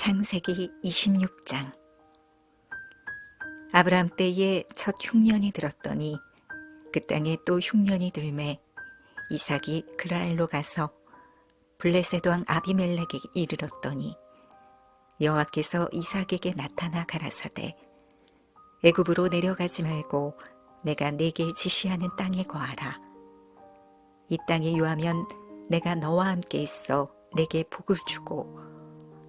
창세기 26장. 아브라함 때에 첫 흉년이 들었더니 그 땅에 또 흉년이 들매 이삭이 그랄로 가서 블레셋 왕 아비멜렉에게 이르렀더니 여호와께서 이삭에게 나타나 가라사대 애굽으로 내려가지 말고 내가 내게 지시하는 땅에 거하라. 이 땅에 유하면 내가 너와 함께 있어 내게 복을 주고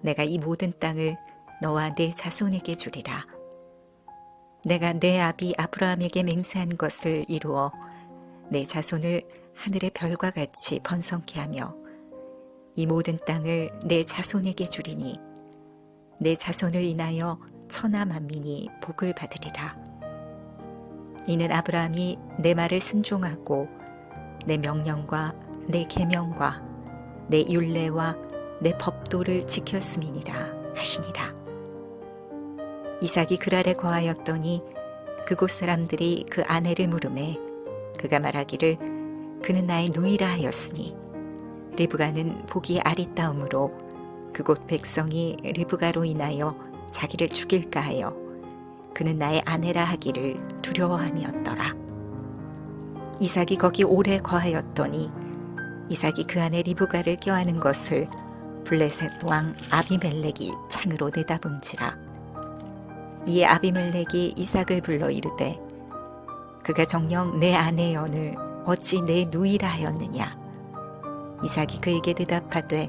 내가 이 모든 땅을 너와 내 자손에게 주리라. 내가 내 아비 아브라함에게 맹세한 것을 이루어 내 자손을 하늘의 별과 같이 번성케 하며 이 모든 땅을 내 자손에게 주리니 내 자손을 인하여 천하 만민이 복을 받으리라. 이는 아브라함이 내 말을 순종하고 내 명령과 내 계명과 내 율례와 내 법도를 지켰음이니라 하시니라. 이삭이 그랄에 거하였더니 그곳 사람들이 그 아내를 물음에 그가 말하기를 그는 나의 누이라 하였으니 리브가는 보기 아리따움으로 그곳 백성이 리브가로 인하여 자기를 죽일까 하여 그는 나의 아내라 하기를 두려워함이었더라. 이삭이 거기 오래 거하였더니 이삭이 그 안에 리브가를 껴안은 것을 블레셋 왕 아비멜렉이 창으로 내다본지라. 이에 아비멜렉이 이삭을 불러 이르되 그가 정녕 내 아내 연을 어찌 내 누이라 하였느냐? 이삭이 그에게 대답하되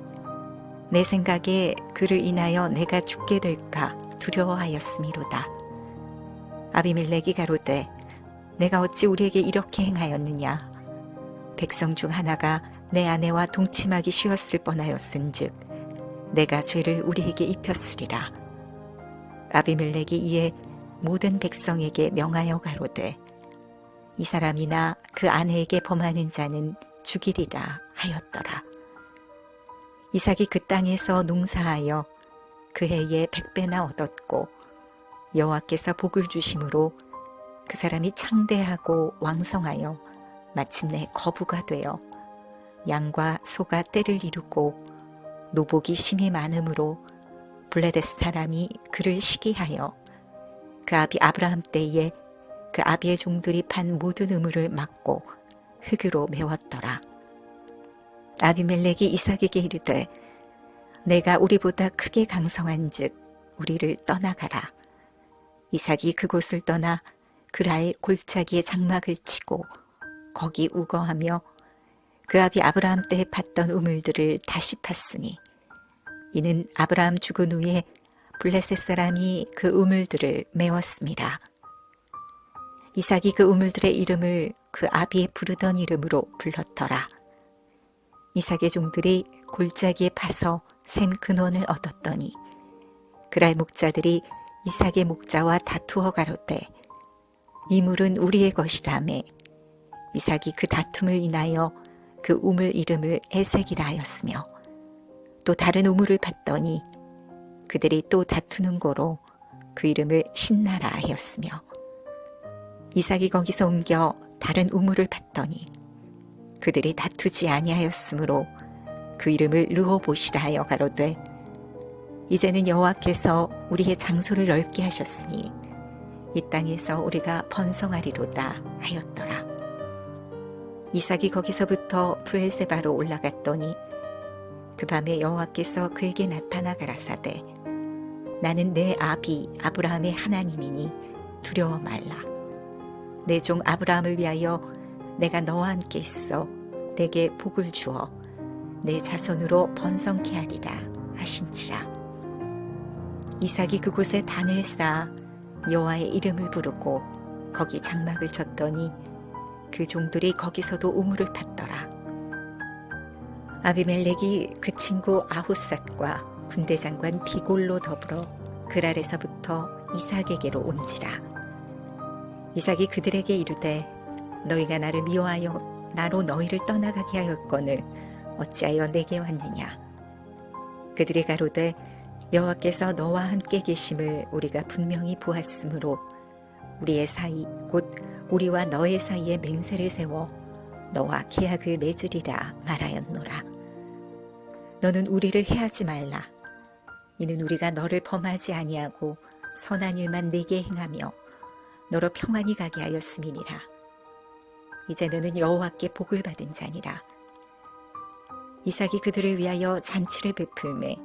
내 생각에 그를 인하여 내가 죽게 될까 두려워하였음이로다. 아비멜렉이 가로되 내가 어찌 우리에게 이렇게 행하였느냐? 백성 중 하나가 내 아내와 동침하기 쉬웠을 뻔하였은즉 내가 죄를 우리에게 입혔으리라. 아비멜렉이 이에 모든 백성에게 명하여 가로되 이 사람이나 그 아내에게 범하는 자는 죽이리라 하였더라. 이삭이 그 땅에서 농사하여 그 해에 백배나 얻었고 여호와께서 복을 주심으로 그 사람이 창대하고 왕성하여 마침내 거부가 되어 양과 소가 때를 이루고 노복이 심히 많으므로 블레데스 사람이 그를 시기하여 그 아비 아브라함 때에 그 아비의 종들이 판 모든 우물을 막고 흙으로 메웠더라. 아비멜렉이 이삭에게 이르되 내가 우리보다 크게 강성한즉 우리를 떠나가라. 이삭이 그곳을 떠나 그랄 골짜기에 장막을 치고 거기 우거하며 그 아비 아브라함 때에 팠던 우물들을 다시 팠으니 이는 아브라함 죽은 후에 블레셋 사람이 그 우물들을 메웠습니다. 이삭이 그 우물들의 이름을 그 아비의 부르던 이름으로 불렀더라. 이삭의 종들이 골짜기에 파서 샘 근원을 얻었더니 그랄 목자들이 이삭의 목자와 다투어 가로되 이 물은 우리의 것이라며 이삭이 그 다툼을 인하여 그 우물 이름을 에색이라 하였으며 또 다른 우물을 봤더니 그들이 또 다투는 고로 그 이름을 신나라 하였으며 이삭이 거기서 옮겨 다른 우물을 봤더니 그들이 다투지 아니하였으므로 그 이름을 르호보시라 하여 가로되 이제는 여호와께서 우리의 장소를 넓게 하셨으니 이 땅에서 우리가 번성하리로다 하였더라. 이삭이 거기서부터 부엘세바로 올라갔더니 그 밤에 여호와께서 그에게 나타나 가라사대 나는 내 아비 아브라함의 하나님이니 두려워 말라. 내 종 아브라함을 위하여 내가 너와 함께 있어 내게 복을 주어 내 자손으로 번성케 하리라 하신지라. 이삭이 그곳에 단을 쌓아 여호와의 이름을 부르고 거기 장막을 쳤더니 그 종들이 거기서도 우물을 팠더라. 아비멜렉이 그 친구 아후삿과 군대 장관 비골로 더불어 그랄에서부터 이삭에게로 온지라. 이삭이 그들에게 이르되 너희가 나를 미워하여 나로 너희를 떠나가게 하였거늘 어찌하여 내게 왔느냐. 그들이 가로되 여호와께서 너와 함께 계심을 우리가 분명히 보았으므로 우리의 사이 곧 우리와 너의 사이에 맹세를 세워 너와 계약을 맺으리라 말하였노라. 너는 우리를 해하지 말라. 이는 우리가 너를 범하지 아니하고 선한 일만 내게 행하며 너로 평안히 가게 하였음이니라. 이제 너는 여호와께 복을 받은 자니라. 이삭이 그들을 위하여 잔치를 베풀매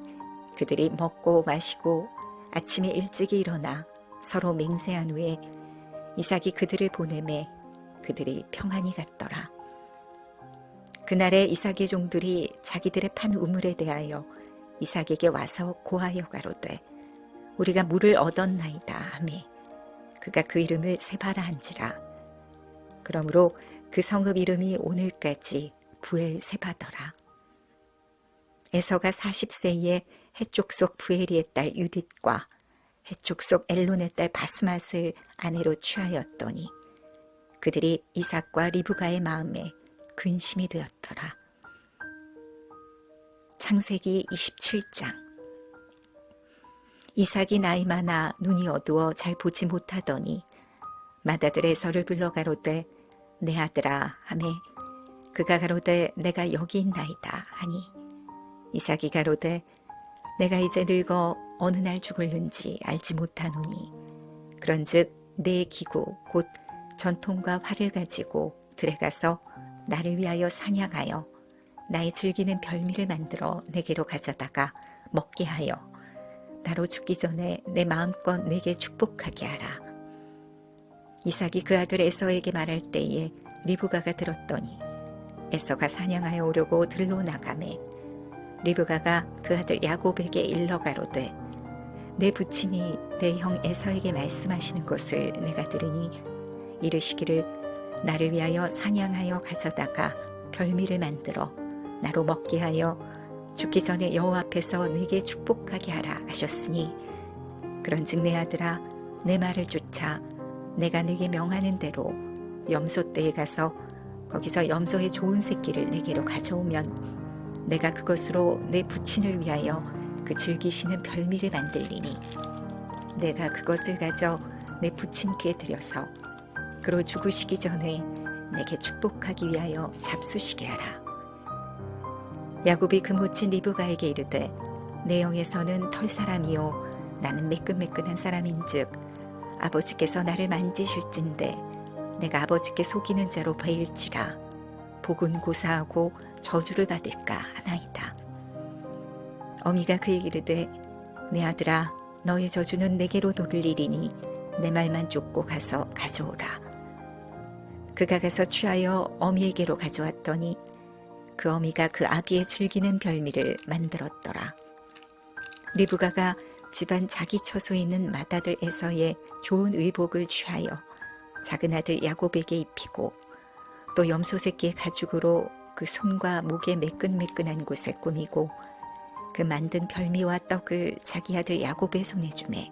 그들이 먹고 마시고 아침에 일찍이 일어나 서로 맹세한 후에 이삭이 그들을 보내매 그들이 평안히 갔더라. 그날에 이삭의 종들이 자기들의 판 우물에 대하여 이삭에게 와서 고하여 가로되 우리가 물을 얻었나이다 하매 그가 그 이름을 세바라 한지라 그러므로 그 성읍 이름이 오늘까지 부엘 세바더라 에서가 40세에 해쪽 속 부엘리의 딸 유딧과 해쪽 속 엘론의 딸 바스맛을 아내로 취하였더니 그들이 이삭과 리브가의 마음에 근심이 되었더라. 창세기 27장 이삭이 나이 많아 눈이 어두워 잘 보지 못하더니 마다들의 설을 불러 가로되 내 아들아 하매 그가 가로되 내가 여기 있나이다 하니 이삭이 가로되 내가 이제 늙어 어느 날 죽을는지 알지 못하노니 그런즉 내 기구 곧 전통과 활을 가지고 들에 가서 나를 위하여 사냥하여 나의 즐기는 별미를 만들어 내게로 가져다가 먹게 하여 나로 죽기 전에 내 마음껏 내게 축복하게 하라. 이삭이 그 아들 에서에게 말할 때에 리브가가 들었더니 에서가 사냥하여 오려고 들로 나가매 리브가가 그 아들 야곱에게 일러 가로되 내 부친이 내 형 에서에게 말씀하시는 것을 내가 들으니 이르시기를 나를 위하여 사냥하여 가져다가 별미를 만들어 나로 먹게 하여 죽기 전에 여호와 앞에서 내게 축복하게 하라 하셨으니 그런즉 내 아들아 내 말을 쫓아 내가 내게 명하는 대로 염소 떼에 가서 거기서 염소의 좋은 새끼를 내게로 가져오면 내가 그것으로 내 부친을 위하여 그 즐기시는 별미를 만들리니 내가 그것을 가져 내 부친께 드려서 그로 죽으시기 전에 내게 축복하기 위하여 잡수시게 하라. 야곱이 그 모친 리브가에게 이르되 내 영에서는 털 사람이요 나는 매끈매끈한 사람인즉 아버지께서 나를 만지실진데 내가 아버지께 속이는 자로 베일지라 복은 고사하고 저주를 받을까 하나이다. 어미가 그에게 이르되 내 아들아 너의 저주는 내게로 돌리리니 내 말만 쫓고 가서 가져오라. 그가 가서 취하여 어미에게로 가져왔더니 그 어미가 그 아비의 즐기는 별미를 만들었더라. 리브가가 집안 자기 처소에 있는 맏아들 에서의 좋은 의복을 취하여 작은 아들 야곱에게 입히고 또 염소 새끼의 가죽으로 그 손과 목의 매끈매끈한 곳에 꾸미고 그 만든 별미와 떡을 자기 아들 야곱의 손에 주매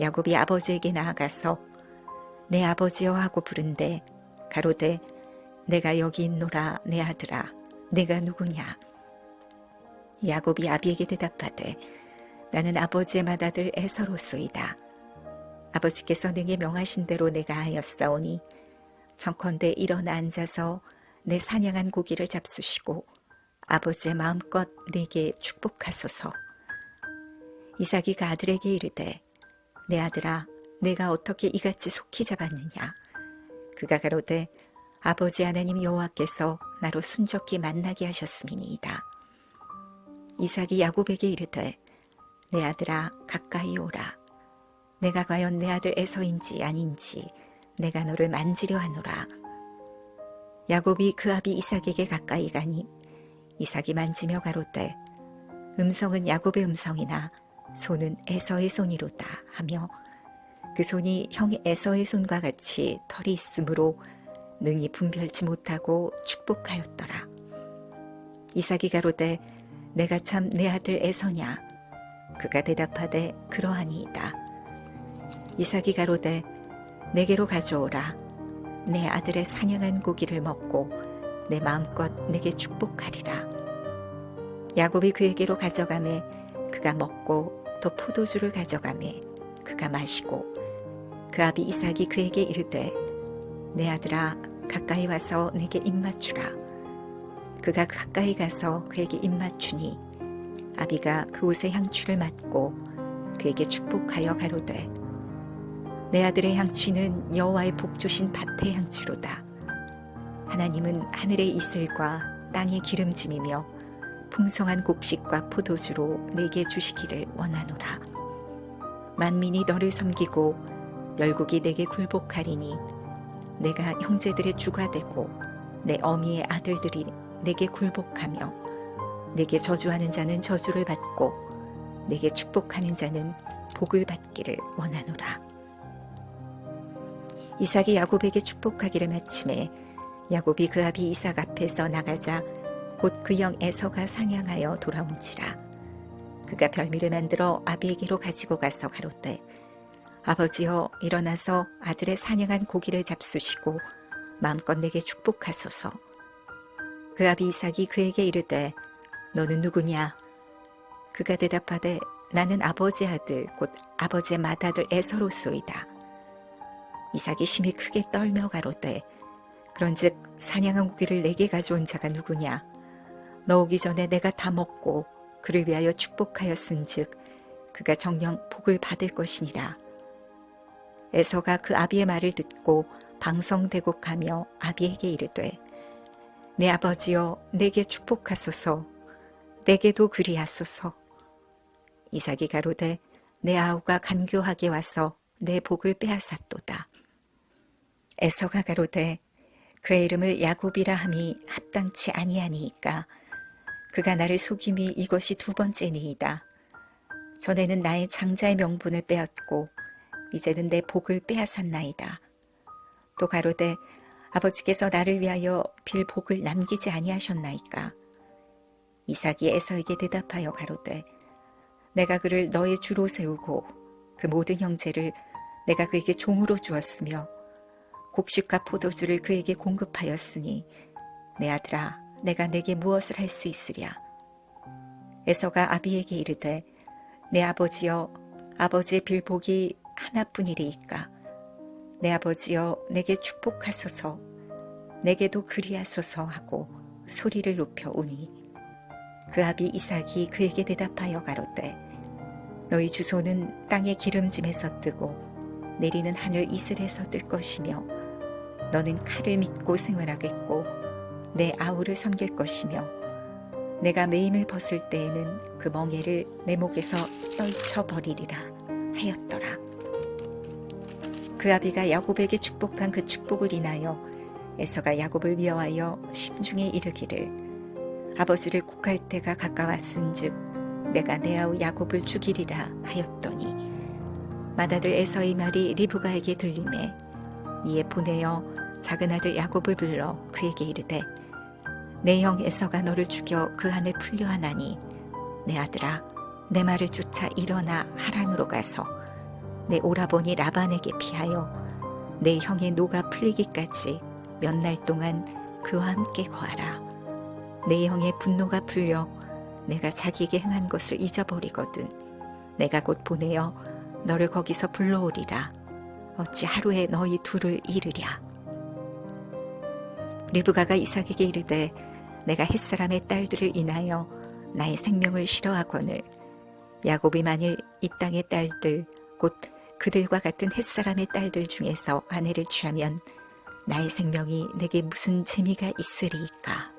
야곱이 아버지에게 나아가서 내 아버지여 하고 부른데 가로되 내가 여기 있노라 내 아들아. 내가 누구냐? 야곱이 아비에게 대답하되 나는 아버지의 맏아들 에서로소이다. 아버지께서 내게 명하신 대로 내가 하였사오니 청컨대 일어나 앉아서 내 사냥한 고기를 잡수시고 아버지의 마음껏 내게 축복하소서 이삭이 그 아들에게 이르되 내 아들아 내가 어떻게 이같이 속히 잡았느냐 그가 가로되 아버지 하나님 여호와께서 나로 순적히 만나게 하셨음이니이다. 이삭이 야곱에게 이르되 내 아들아 가까이 오라. 내가 과연 내 아들 에서인지 아닌지 내가 너를 만지려 하노라. 야곱이 그 아비 이삭에게 가까이 가니 이삭이 만지며 가로되 음성은 야곱의 음성이나 손은 에서의 손이로다 하며 그 손이 형 에서의 손과 같이 털이 있으므로 능히 분별치 못하고 축복하였더라. 이삭이 가로되 내가 참 내 아들 에서냐? 그가 대답하되 그러하니이다. 이삭이 가로되 내게로 가져오라. 내 아들의 사냥한 고기를 먹고 내 마음껏 내게 축복하리라. 야곱이 그에게로 가져가매 그가 먹고 또 포도주를 가져가매 그가 마시고 그 아비 이삭이 그에게 이르되 내 아들아 가까이 와서 내게 입맞추라 그가 가까이 가서 그에게 입맞추니 아비가 그 옷의 향취를 맡고 그에게 축복하여 가로되 내 아들의 향취는 여호와의 복 주신 밭의 향취로다 하나님은 하늘의 이슬과 땅의 기름짐이며 풍성한 곡식과 포도주로 내게 주시기를 원하노라 만민이 너를 섬기고 열국이 내게 굴복하리니 내가 형제들의 주가 되고 내 어미의 아들들이 내게 굴복하며 내게 저주하는 자는 저주를 받고 내게 축복하는 자는 복을 받기를 원하노라. 이삭이 야곱에게 축복하기를 마침에 야곱이 그 아비 이삭 앞에서 나가자 곧 그 영 에서가 상향하여 돌아온지라. 그가 별미를 만들어 아비에게로 가지고 가서 가로되 아버지여 일어나서 아들의 사냥한 고기를 잡수시고 마음껏 내게 축복하소서. 그 아비 이삭이 그에게 이르되 너는 누구냐? 그가 대답하되 나는 아버지 아들 곧 아버지의 맏아들 에서로소이다. 이삭이 심히 크게 떨며 가로되 그런즉 사냥한 고기를 내게 가져온 자가 누구냐? 너 오기 전에 내가 다 먹고 그를 위하여 축복하였은즉 그가 정령 복을 받을 것이니라. 에서가 그 아비의 말을 듣고 방성대곡하며 아비에게 이르되 내 아버지여 내게 축복하소서 내게도 그리하소서 이삭이 가로되 내 아우가 간교하게 와서 내 복을 빼앗았도다 에서가 가로되 그의 이름을 야곱이라 함이 합당치 아니하니이까 그가 나를 속임이 이것이 두 번째니이다 전에는 나의 장자의 명분을 빼앗고 이제는 내 복을 빼앗았나이다. 또 가로되 아버지께서 나를 위하여 빌 복을 남기지 아니하셨나이까. 이삭이 에서에게 대답하여 가로되 내가 그를 너의 주로 세우고 그 모든 형제를 내가 그에게 종으로 주었으며 곡식과 포도주를 그에게 공급하였으니 내 아들아 내가 내게 무엇을 할 수 있으랴. 에서가 아비에게 이르되 내 아버지여 아버지의 빌복이 하나뿐이리이까 내 아버지여 내게 축복하소서. 내게도 그리하소서 하고 소리를 높여 우니. 그 아비 이삭이 그에게 대답하여 가로되 너희 주소는 땅의 기름짐에서 뜨고 내리는 하늘 이슬에서 뜰 것이며 너는 칼을 믿고 생활하겠고 내 아우를 섬길 것이며 내가 매임을 벗을 때에는 그 멍에를 내 목에서 떨쳐 버리리라 하였더라. 그 아비가 야곱에게 축복한 그 축복을 인하여 에서가 야곱을 미워하여 심중에 이르기를 아버지를 곡할 때가 가까웠은즉 내가 내 아우 야곱을 죽이리라 하였더니 맏아들 에서의 말이 리브가에게 들림에 이에 보내어 작은 아들 야곱을 불러 그에게 이르되 내 형 에서가 너를 죽여 그 안을 풀려 하나니 내 아들아 내 말을 쫓아 일어나 하란으로 가서 내 오라버니 라반에게 피하여 내 형의 노가 풀리기까지 몇 날 동안 그와 함께 거하라. 내 형의 분노가 풀려 내가 자기에게 행한 것을 잊어버리거든. 내가 곧 보내어 너를 거기서 불러오리라. 어찌 하루에 너희 둘을 잃으랴. 리브가가 이삭에게 이르되 내가 햇사람의 딸들을 인하여 나의 생명을 싫어하거늘 야곱이 만일 이 땅의 딸들 곧 그들과 같은 햇사람의 딸들 중에서 아내를 취하면 나의 생명이 내게 무슨 재미가 있으리이까.